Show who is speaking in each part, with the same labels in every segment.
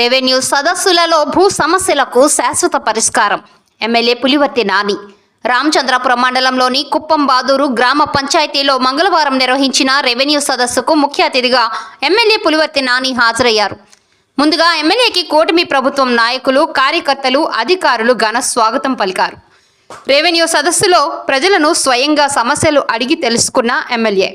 Speaker 1: Revenue సదస్సులలో భూ సమస్యలకు శాశ్వత పరిష్కారం. ఎమ్మెల్యే పులివర్తి నాని. రామచంద్రపురం మండలంలోని కుప్పం బాదూరు గ్రామ పంచాయతీలో మంగళవారం నిర్వహించిన రెవెన్యూ సదస్సుకు ముఖ్య అతిథిగా ఎమ్మెల్యే పులివర్తి నాని హాజరయ్యారు. ముందుగా ఎమ్మెల్యేకి కూటమి ప్రభుత్వం నాయకులు కార్యకర్తలు అధికారులు ఘన స్వాగతం పలికారు. రెవెన్యూ సదస్సులో ప్రజలను స్వయంగా సమస్యలు అడిగి తెలుసుకున్న ఎమ్మెల్యే.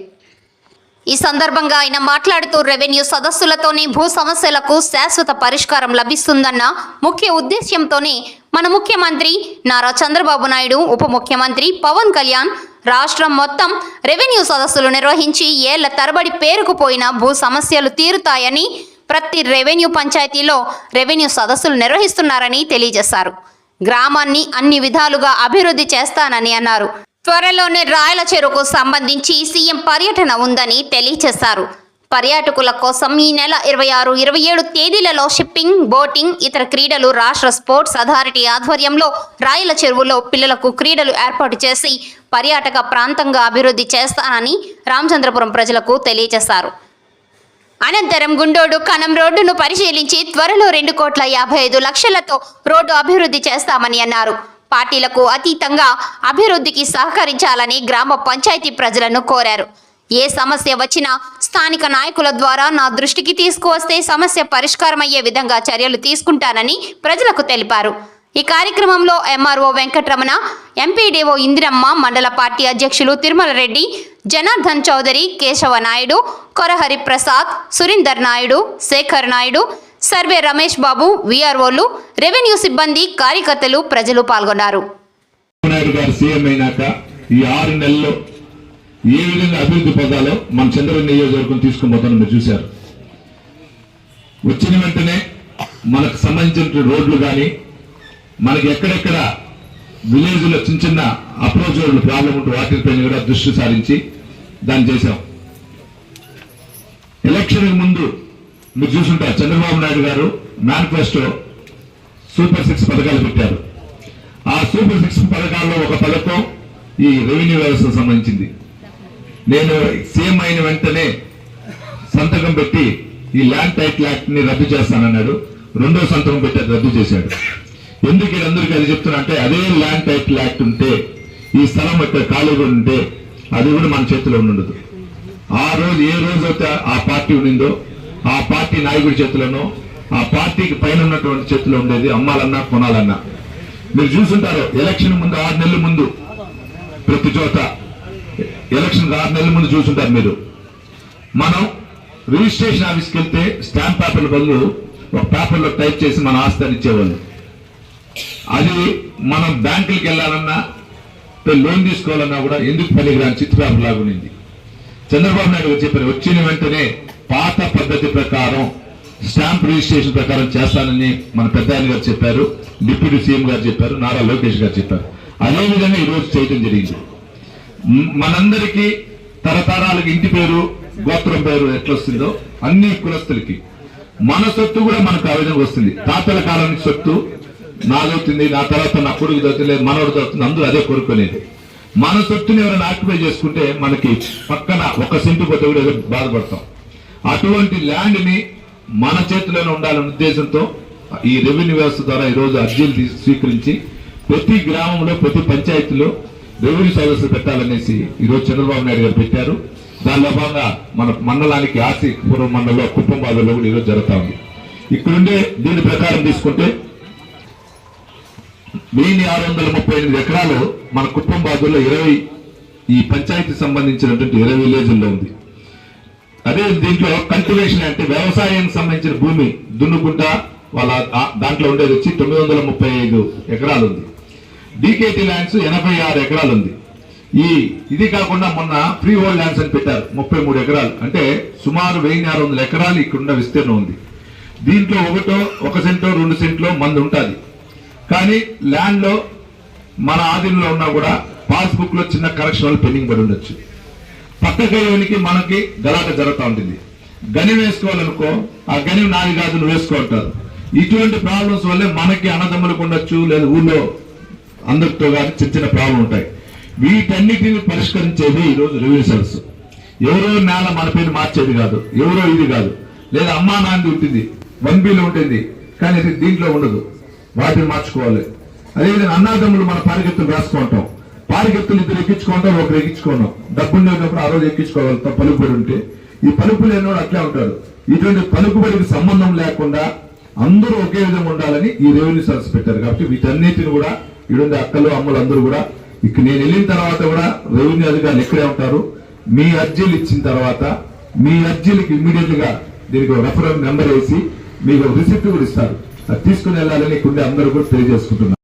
Speaker 1: ఈ సందర్భంగా ఆయన మాట్లాడుతూ రెవెన్యూ సదస్సులతోనే భూ సమస్యలకు శాశ్వత పరిష్కారం లభిస్తుందన్న ముఖ్య ఉద్దేశ్యంతోనే మన ముఖ్యమంత్రి నారా చంద్రబాబు నాయుడు ఉప ముఖ్యమంత్రి పవన్ కళ్యాణ్ రాష్ట్రం మొత్తం రెవెన్యూ సదస్సులు నిర్వహించి ఏళ్ళ తరబడి పేరుకుపోయిన భూ సమస్యలు తీరుతాయని ప్రతి రెవెన్యూ పంచాయతీలో రెవెన్యూ సదస్సులు నిర్వహిస్తున్నారని తెలియజేశారు. గ్రామాన్ని అన్ని విధాలుగా అభివృద్ధి చేస్తానని అన్నారు. త్వరలోనే రాయల చెరువుకు సంబంధించి సీఎం పర్యటన ఉందని తెలియజేశారు పర్యాటకుల కోసం ఈ నెల ఇరవై ఆరు ఇరవై ఏడు తేదీలలో షిప్పింగ్ బోటింగ్ ఇతర క్రీడలు రాష్ట్ర స్పోర్ట్స్ అథారిటీ ఆధ్వర్యంలో రాయల చెరువులో పిల్లలకు క్రీడలు ఏర్పాటు చేసి పర్యాటక ప్రాంతంగా అభివృద్ధి చేస్తానని రామచంద్రపురం ప్రజలకు తెలియజేశారు అనంతరం గుండోడు కనం రోడ్డును పరిశీలించి త్వరలో రెండు కోట్ల యాభై ఐదు లక్షలతో రోడ్డు అభివృద్ధి చేస్తామని అన్నారు. పార్టీలకు అతీతంగా అభివృద్ధికి సహకరించాలని గ్రామ పంచాయతీ ప్రజలను కోరారు. ఏ సమస్య వచ్చినా స్థానిక నాయకుల ద్వారా నా దృష్టికి తీసుకువస్తే సమస్య పరిష్కారమయ్యే విధంగా చర్యలు తీసుకుంటానని ప్రజలకు తెలిపారు. ఈ కార్యక్రమంలో ఎంఆర్ఓ వెంకటరమణ ఎంపీడీఓ ఇందిరమ్మ మండల పార్టీ అధ్యక్షులు తిరుమల రెడ్డి జనార్దన్ చౌదరి కేశవ నాయుడు కొరహరి ప్రసాద్ సురీందర్ నాయుడు శేఖర్ నాయుడు సర్వే రమేష్ బాబు విఆర్ఓలు రెవెన్యూ సిబ్బంది కార్యకర్తలు ప్రజలు పాల్గొన్నారు.
Speaker 2: సీఎం అయినాక ఈ ఆరు నెలల్లో ఏ విధంగా అభివృద్ధి పొందాలో మన చంద్రబాబు నియోజకవర్గం తీసుకుని పోతాను మీరు చూశారు. వచ్చిన వెంటనే మనకు సంబంధించిన రోడ్లు కానీ మనకి ఎక్కడెక్కడ విలేజ్లో చిన్న చిన్న అప్రోచ్ రోడ్లు ప్రాబ్లం ఉంటే వాటిపైన కూడా దృష్టి సారించి దాన్ని చేశాం. ఎలక్షన్ ముందు మీరు చూసుంటారు చంద్రబాబు నాయుడు గారు మేనిఫెస్టో సూపర్ సిక్స్ పథకాలు పెట్టారు. ఆ సూపర్ సిక్స్ పథకాల్లో ఒక పథకం ఈ రెవెన్యూ వ్యవస్థకు సంబంధించింది. నేను సీఎం అయిన వెంటనే సంతకం పెట్టి ఈ ల్యాండ్ టైటిల్ యాక్ట్ని రద్దు చేస్తానన్నాడు. రెండో సంతకం పెట్టి రద్దు చేశాడు. ఎందుకు వీళ్ళందరికీ అది చెప్తున్నా అంటే అదే ల్యాండ్ టైటిల్ యాక్ట్ ఉంటే ఈ స్థలం యొక్క ఖాళీగా ఉంటే అది కూడా మన చేతిలో ఉండదు. ఆ రోజు ఏ రోజు అయితే ఆ పార్టీ ఉండిందో ఆ పార్టీ నాయకుడి చేతిలోనో ఆ పార్టీకి పైన ఉన్నటువంటి చేతిలో ఉండేది అమ్మాలన్నా కొనాలన్నా. మీరు చూసుంటారు ఎలక్షన్ ముందు ఆరు నెలల ముందు ప్రతి చోట ఎలక్షన్ ఆరు నెలల ముందు చూసుంటారు మీరు. మనం రిజిస్ట్రేషన్ ఆఫీస్కి వెళ్తే స్టాంప్ పేపర్ల బదులు ఒక పేపర్లో టైప్ చేసి మన ఆస్తిని ఇచ్చేవాళ్ళు. అది మనం బ్యాంకులకు వెళ్ళాలన్నా లోన్ తీసుకోవాలన్నా కూడా ఎందుకు పనికిరాని చిత్తు పేపర్ లాగా చంద్రబాబు నాయుడు చెప్పారు వచ్చిన వెంటనే పాత పద్ధతి ప్రకారం స్టాంప్ రిజిస్ట్రేషన్ ప్రకారం చేస్తానని మన పెద్ద గారు చెప్పారు డిప్యూటీ సీఎం గారు చెప్పారు నారా లోకేష్ గారు చెప్పారు. అదే విధంగా ఈ చేయడం జరిగింది. మనందరికీ తరతరాలకు ఇంటి పేరు గోత్రం పేరు ఎట్లొస్తుందో అన్ని కులస్తులకి. మన సొత్తు కూడా మనకు ఆ విధంగా వస్తుంది. తాతల కాలం నుంచి సొత్తు నాదవుతుంది నా తర్వాత నా కొడుకు దొరుకుతుంది లేదు మనోడు దొరుకుతుంది అందరూ అదే కోరుకునేది. మన సొత్తుని ఎవరైనా ఆక్యుపై చేసుకుంటే మనకి పక్కన ఒక సెంటు పోతే కూడా బాధపడతాం. అటువంటి ల్యాండ్ని మన చేతిలోనే ఉండాలనే ఉద్దేశంతో ఈ రెవెన్యూ వ్యవస్థ ద్వారా ఈరోజు అర్జీలు స్వీకరించి ప్రతి గ్రామంలో ప్రతి పంచాయతీలో రెవెన్యూ సర్వీసులు పెట్టాలనేసి ఈరోజు చంద్రబాబు నాయుడు గారు పెట్టారు. దానిలో భాగంగా మన మండలానికి ఆసిపురం మండలంలో కుప్పం బాధలో కూడా ఈరోజు జరుగుతూ ఉంది. ఇక్కడుండే దీని ప్రకారం తీసుకుంటే వెయ్యి ఆరు వందల ముప్పై ఎనిమిది ఎకరాలు మన కుప్పం బాధల్లో ఇరవై ఈ పంచాయతీ సంబంధించినటువంటి ఇరవై విలేజుల్లో ఉంది. అదే దీంట్లో కల్టివేషన్ అంటే వ్యవసాయానికి సంబంధించిన భూమి దున్నుకుంటా వాళ్ళ దాంట్లో ఉండేది వచ్చి తొమ్మిది వందల ముప్పై ఐదు ఎకరాలు ఉంది డీకేటీ ల్యాండ్స్ ఎనభై ఆరు ఎకరాలు ఉంది ఈ ఇది కాకుండా మొన్న ఫ్రీ హోల్డ్ ల్యాండ్స్ అని పెట్టారు ముప్పై మూడు ఎకరాలు. అంటే సుమారు వెయ్యి ఆరు వందల ఎకరాలు ఇక్కడున్న విస్తీర్ణం ఉంది. దీంట్లో ఒకటో ఒక సెంటో రెండు సెంట్లో మంది ఉంటుంది. కానీ ల్యాండ్లో మన ఆధీనంలో ఉన్నా కూడా పాస్బుక్లో చిన్న కరెక్షన్ వల్ల పెండింగ్ పడి ఉండొచ్చు. పక్క మనకి గలాట జరుగుతూ ఉంటుంది గని వేసుకోవాలనుకో ఆ గని నాది కాదు. నువ్వు ఇటువంటి ప్రాబ్లమ్స్ వల్లే మనకి అన్నదమ్ములకు ఉండొచ్చు లేదా ఊళ్ళో అందరితో కానీ చిన్న చిన్న ప్రాబ్లం ఉంటాయి. వీటన్నిటిని పరిష్కరించేది ఈ రోజు రెవెన్యూ ఎవరో నేల మన పేరు మార్చేది కాదు ఎవరో ఇది కాదు. లేదా అమ్మా నాన్నది ఉంటుంది వన్ బిలో ఉంటుంది కానీ ఇది దీంట్లో ఉండదు. వాటిని మార్చుకోవాలి. అదేవిధంగా అన్నాదమ్ములు మన పరిగెత్తులు రాసుకుంటాం పారికెత్తులు ఇద్దరు ఎక్కించుకుంటాం ఒకరు ఎక్కించుకున్నాం డబ్బు లేనప్పుడు ఆ రోజు ఎక్కించుకోగలుగుతాం పలుకుబడి ఉంటే. ఈ పలుకులు లేనివాడు అట్లే ఉంటాడు. ఇటువంటి పలుకుబడికి సంబంధం లేకుండా అందరూ ఒకే విధంగా ఉండాలని ఈ రెవెన్యూ సర్వీస్ పెట్టారు. కాబట్టి వీటన్నిటిని కూడా ఇటువంటి అక్కలు అమ్మలు అందరూ కూడా ఇక నేను వెళ్ళిన తర్వాత కూడా రెవెన్యూ అధికారులు ఇక్కడే ఉంటారు. మీ అర్జీలు ఇచ్చిన తర్వాత మీ అర్జీలకి ఇమ్మీడియట్గా దీనికి ఒక నెంబర్ వేసి మీకు రిసిప్ట్ కూడా ఇస్తారు. అది తీసుకుని వెళ్ళాలని ఇక్కడ అందరూ కూడా తెలియజేసుకుంటున్నారు.